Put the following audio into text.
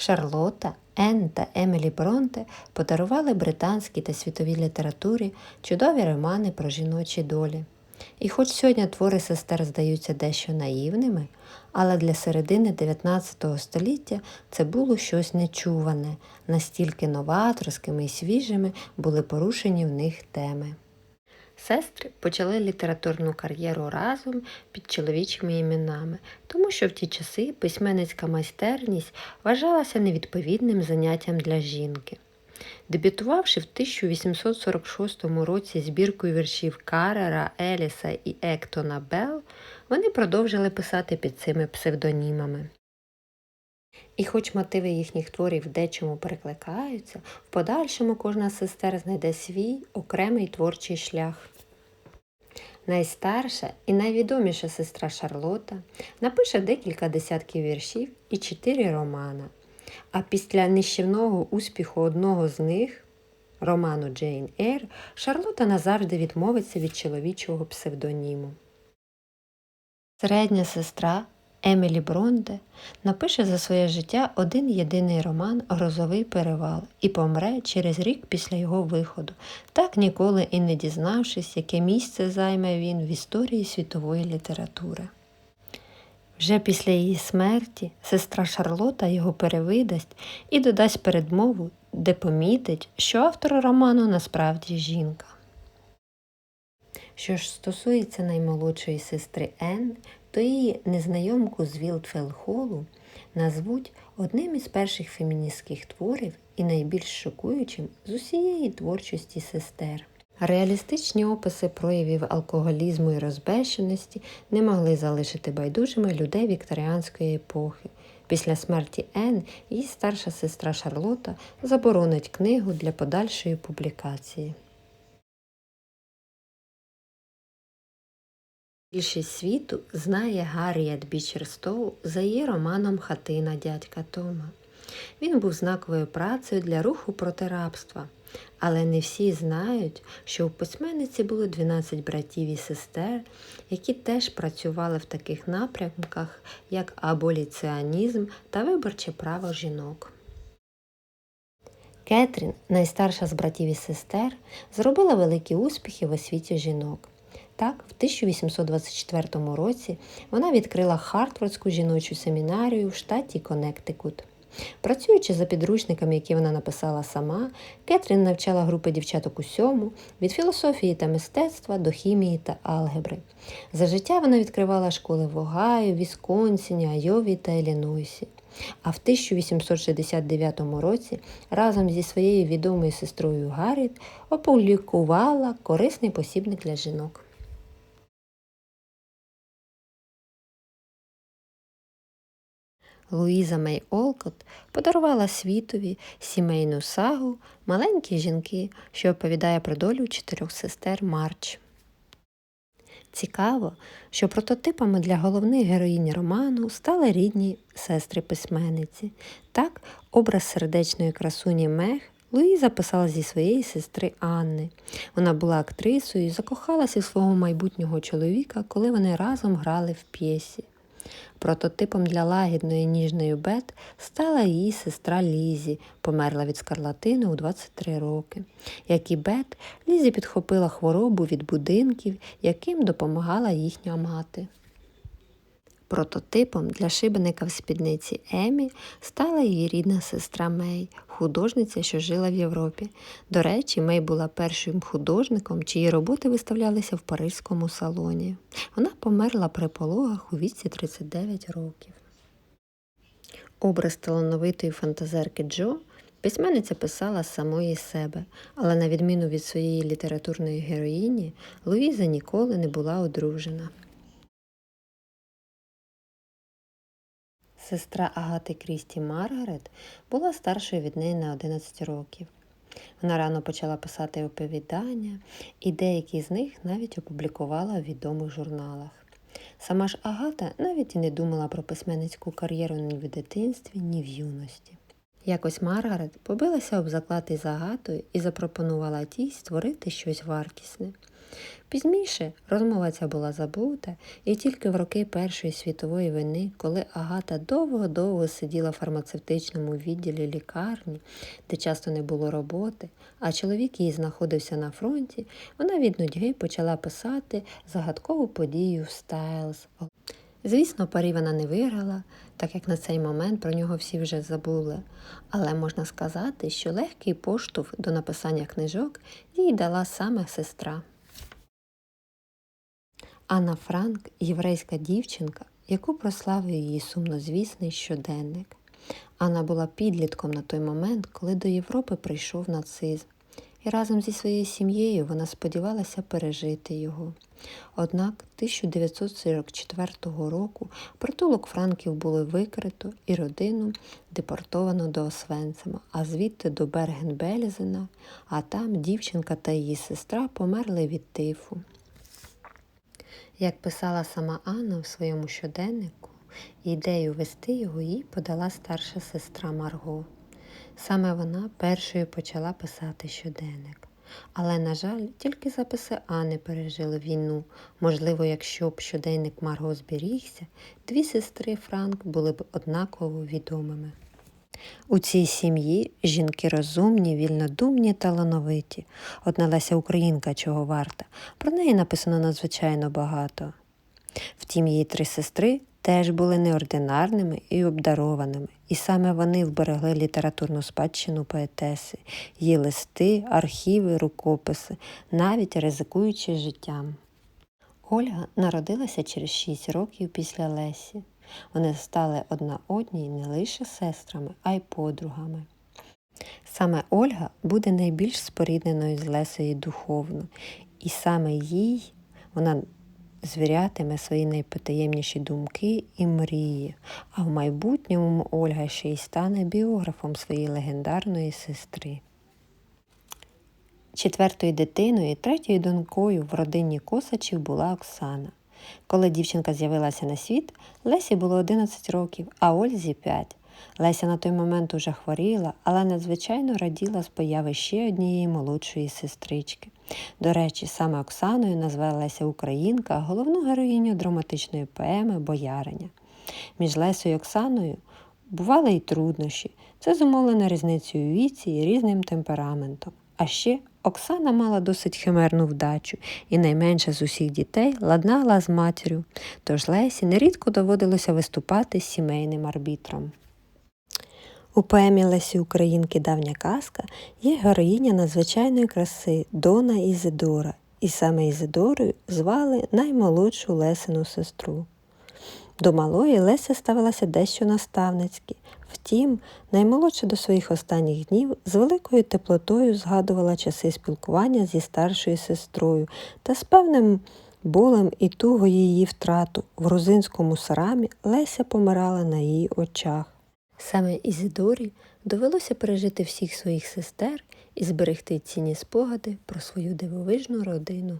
Шарлотта, Енн та Емілі Бронте подарували британській та світовій літературі чудові романи про жіночі долі. І хоч сьогодні твори сестер здаються дещо наївними, але для середини 19 століття це було щось нечуване, настільки новаторськими і свіжими були порушені в них теми. Сестри почали літературну кар'єру разом під чоловічими іменами, тому що в ті часи письменницька майстерність вважалася невідповідним заняттям для жінки. Дебютувавши в 1846 році збіркою віршів Карера, Еліса і Ектона Белл, вони продовжили писати під цими псевдонімами. І хоч мотиви їхніх творів дечому перекликаються, в подальшому кожна з сестер знайде свій окремий творчий шлях. Найстарша і найвідоміша сестра Шарлота напише декілька десятків віршів і чотири романа. А після нищівного успіху одного з них, роману Джейн Ейр, Шарлота назавжди відмовиться від чоловічого псевдоніму. Середня сестра Емілі Бронте напише за своє життя один єдиний роман Грозовий перевал і помре через рік після його виходу, так ніколи і не дізнавшись, яке місце займе він в історії світової літератури. Вже після її смерті сестра Шарлота його перевидасть і додасть передмову, де помітить, що автор роману насправді жінка. Що ж стосується наймолодшої сестри Енн, то її незнайомку з Вілдфелл-Холу назвуть одним із перших феміністських творів і найбільш шокуючим з усієї творчості сестер. Реалістичні описи проявів алкоголізму і розбещеності не могли залишити байдужими людей вікторіанської епохи. Після смерті Енн її старша сестра Шарлота заборонить книгу для подальшої публікації. Більшість світу знає Гарріет Бічерстоу за її романом Хатина дядька Тома. Він був знаковою працею для руху проти рабства, але не всі знають, що у письменниці було 12 братів і сестер, які теж працювали в таких напрямках, як аболіціонізм та виборче право жінок. Кетрін, найстарша з братів і сестер, зробила великі успіхи в освіті жінок. Так, в 1824 році вона відкрила Хартфордську жіночу семінарію в штаті Коннектикут. Працюючи за підручниками, які вона написала сама, Кетрін навчала групи дівчаток усьому від філософії та мистецтва до хімії та алгебри. За життя вона відкривала школи в Огайо, Вісконсіні, Айові та Іллінойсі. А в 1869 році разом зі своєю відомою сестрою Гарріт опублікувала корисний посібник для жінок. Луїза Мей Олкот подарувала світові сімейну сагу Маленькі жінки, що оповідає про долю чотирьох сестер Марч. Цікаво, що прототипами для головних героїнь роману стали рідні сестри письменниці. Так, образ сердечної красуні Мех Луїза писала зі своєї сестри Анни. Вона була актрисою і закохалася в свого майбутнього чоловіка, коли вони разом грали в п'єсі. Прототипом для лагідної ніжної Бет стала її сестра Лізі, померла від скарлатини у 23 роки. Як і Бет, Лізі підхопила хворобу від будинків, яким допомагала їхня мати. Прототипом для шибеника в спідниці Емі стала її рідна сестра Мей, художниця, що жила в Європі. До речі, Мей була першим художником, чиї роботи виставлялися в Паризькому салоні. Вона померла при пологах у віці 39 років. Образ талановитої фантазерки Джо письменниця писала самої себе, але на відміну від своєї літературної героїні, Луїза ніколи не була одружена. Сестра Агати Крісті Маргарет була старшою від неї на 11 років. Вона рано почала писати оповідання, і деякі з них навіть опублікувала в відомих журналах. Сама ж Агата навіть і не думала про письменницьку кар'єру ні в дитинстві, ні в юності. Якось Маргарет побилася об заклад із Агатою і запропонувала тій створити щось вартісне. Пізніше розмова ця була забута, і тільки в роки Першої світової війни, коли Агата довго-довго сиділа в фармацевтичному відділі лікарні, де часто не було роботи, а чоловік її знаходився на фронті, вона від нудьги почала писати загадкову подію в Стайлз. Звісно, парі вона не виграла, так як на цей момент про нього всі вже забули. Але можна сказати, що легкий поштовх до написання книжок їй дала саме сестра. Анна Франк єврейська дівчинка, яку прославив її сумнозвісний щоденник. Анна була підлітком на той момент, коли до Європи прийшов нацизм, і разом зі своєю сім'єю вона сподівалася пережити його. Однак 1944 року притулок Франків було викрито і родину депортовано до Освенцима, а звідти до Берген-Бельзена, а там дівчинка та її сестра померли від тифу. Як писала сама Анна в своєму щоденнику, ідею вести його їй подала старша сестра Марго. Саме вона першою почала писати щоденник. Але, на жаль, тільки записи Анни пережили війну. Можливо, якщо б щоденник Марго зберігся, дві сестри Франк були б однаково відомими. У цій сім'ї жінки розумні, вільнодумні, талановиті. Одна Леся Українка чого варта. Про неї написано надзвичайно багато. Втім, її три сестри теж були неординарними і обдарованими, і саме вони вберегли літературну спадщину поетеси, її листи, архіви, рукописи, навіть ризикуючи життям. Ольга народилася через шість років після Лесі. Вони стали одна одній не лише сестрами, а й подругами. Саме Ольга буде найбільш спорідненою з Лесею духовно, і саме їй вона звірятиме свої найпотаємніші думки і мрії, а в майбутньому Ольга ще й стане біографом своєї легендарної сестри. Четвертою дитиною і третьою донькою в родині Косачів була Оксана. Коли дівчинка з'явилася на світ, Лесі було 11 років, а Ользі 5. Леся на той момент уже хворіла, але надзвичайно раділа з появи ще однієї молодшої сестрички. До речі, саме Оксаною назвала Леся Українка головну героїню драматичної поеми Бояриня. Між Лесою і Оксаною бували й труднощі. Це зумовлено різницею віці і різним темпераментом. А ще Оксана мала досить химерну вдачу і найменша з усіх дітей ладнала з матір'ю, тож Лесі нерідко доводилося виступати з сімейним арбітром. У поемі Лесі Українки Давня казка є героїня надзвичайної краси Дона Ізидора, і саме Ізидорою звали наймолодшу Лесину сестру. До малої Леся ставилася дещо наставницьки. Втім, наймолодша до своїх останніх днів з великою теплотою згадувала часи спілкування зі старшою сестрою та з певним болем і тугою її втрату в грузинському сарамі Леся помирала на її очах. Саме Ізидорі довелося пережити всіх своїх сестер і зберегти цінні спогади про свою дивовижну родину.